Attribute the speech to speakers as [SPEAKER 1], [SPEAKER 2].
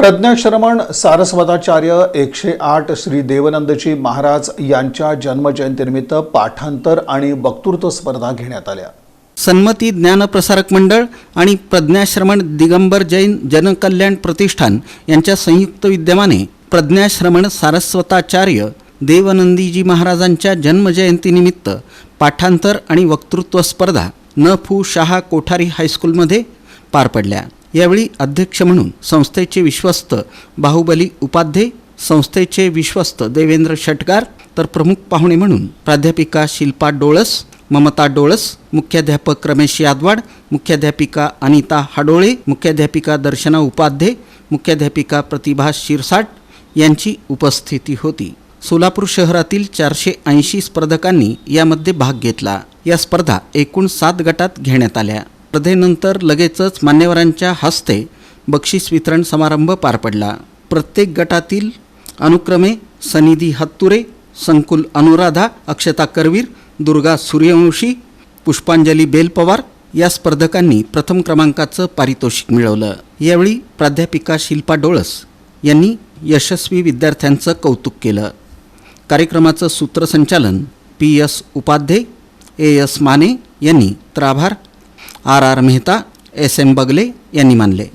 [SPEAKER 1] प्रज्ञाश्रमण सारस्वताचार्य एकशे आठ श्री देवनंदजी महाराज यांच्या जन्मजयंतीनिमित्त पाठांतर आणि वक्तृत्व स्पर्धा घेण्यात आल्या.
[SPEAKER 2] सन्मती ज्ञानप्रसारक मंडळ आणि प्रज्ञाश्रमण दिगंबर जैन जनकल्याण प्रतिष्ठान यांच्या संयुक्त विद्यमाने प्रज्ञाश्रमण सारस्वताचार्य देवनंदीजी महाराजांच्या जन्मजयंतीनिमित्त पाठांतर आणि वक्तृत्व स्पर्धा न फू शहा कोठारी हायस्कूलमध्ये पार पडल्या. यावेळी अध्यक्ष म्हणून संस्थेचे विश्वस्त बाहुबली उपाध्ये संस्थेचे विश्वस्त देवेंद्र षटकार तर प्रमुख पाहुणे म्हणून प्राध्यापिका शिल्पा डोळस ममता डोळस मुख्याध्यापक रमेश यादवाड मुख्याध्यापिका अनिता हाडोळे मुख्याध्यापिका दर्शना उपाध्ये मुख्याध्यापिका प्रतिभा शिरसाट यांची उपस्थिती होती. सोलापूर शहरातील चारशे ऐंशी स्पर्धकांनी यामध्ये भाग घेतला. या स्पर्धा एकूण सात गटात घेण्यात आल्या. स्पर्धेनंतर लगेचच मान्यवरांच्या हस्ते बक्षीस वितरण समारंभ पार पडला. प्रत्येक गटातील अनुक्रमे सनिधी हत्तुरे संकुल अनुराधा अक्षता करवीर दुर्गा सूर्यवंशी पुष्पांजली बेलपवार या स्पर्धकांनी प्रथम क्रमांकाचं पारितोषिक मिळवलं. यावेळी प्राध्यापिका शिल्पा डोळस यांनी यशस्वी विद्यार्थ्यांचं कौतुक केलं. कार्यक्रमाचं सूत्रसंचालन P S Upadhye A S Mane यांनी. तर आभार. R R Mehta S M Bagle यांनी मानले.